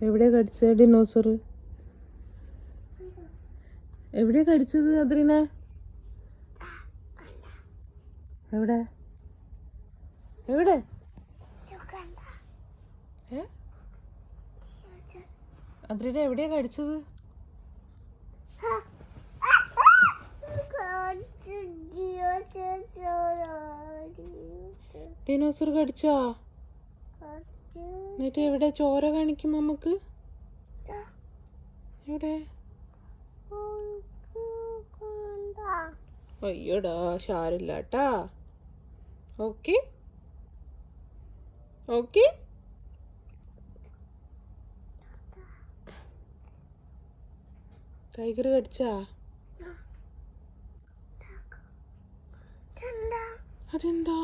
എവിടെയാ കടിച്ച ഡിനോസർ എവിടെ കടിച്ചത് അദ്രീന? എവിടെ? എവിടെ? അദ്രീന എവിടെയാ കടിച്ചത്? ഡിനോസർ കടിച്ചാ? എന്നിട്ട് എവിടെ ചോര കാണിക്കും നമുക്ക്? എവിടെ? അയ്യോടാ ഷാരില്ല കേട്ടാ ഓക്കെ. ഓക്കെ. ടൈഗർ കടിച്ചാ? അതെന്താ?